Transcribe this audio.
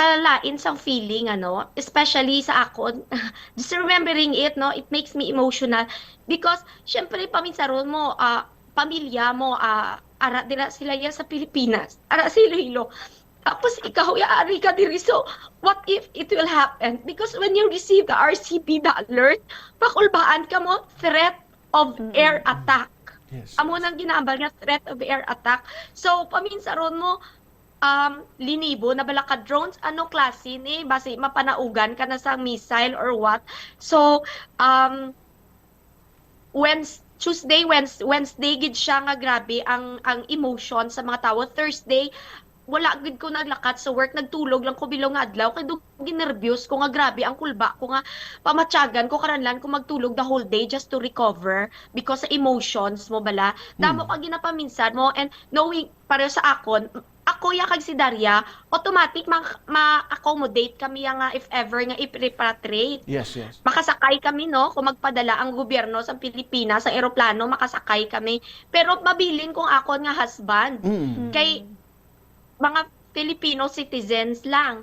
kalain sang feeling ano especially sa ako. Just remembering it no it makes me emotional. Because syempre paminsaron mo ah, pamilya mo ah, ara dira sila yan sa Pilipinas. Ara sila hilo tapos ikaw yaari ka diri. So what if it will happen? Because when you receive the RCP the alert pakulbaan ka mo threat of air attack. Yes. amo nang ginambal nga threat of air attack. So paminsaron mo um linibo na bala ka drones ano klase ni basi mapanaugan ka na sa missile or what. So um Wednes Tuesday, Wednesday, Wednesday gid siya nga grabe ang ang emotion sa mga tao. Thursday wala gid ko naglakat sa work nagtulog lang ko bilong nga adlaw kay dug ginervyos ko nga grabe ang kulba ko nga pamatyagan ko karanlan ko magtulog the whole day just to recover because sa emotions mo bala damo ka ginapaminsan mo and knowing para sa akon ako ya kag si Daria automatic ma- ma-accommodate kami nga if ever nga i-repatriate. Yes, yes. makasakay kami no? Kung magpadala ang gobyerno sa Pilipinas sa eroplano makasakay kami. Pero mabilin kung ako nga husband. Mm. kay mga Filipino citizens lang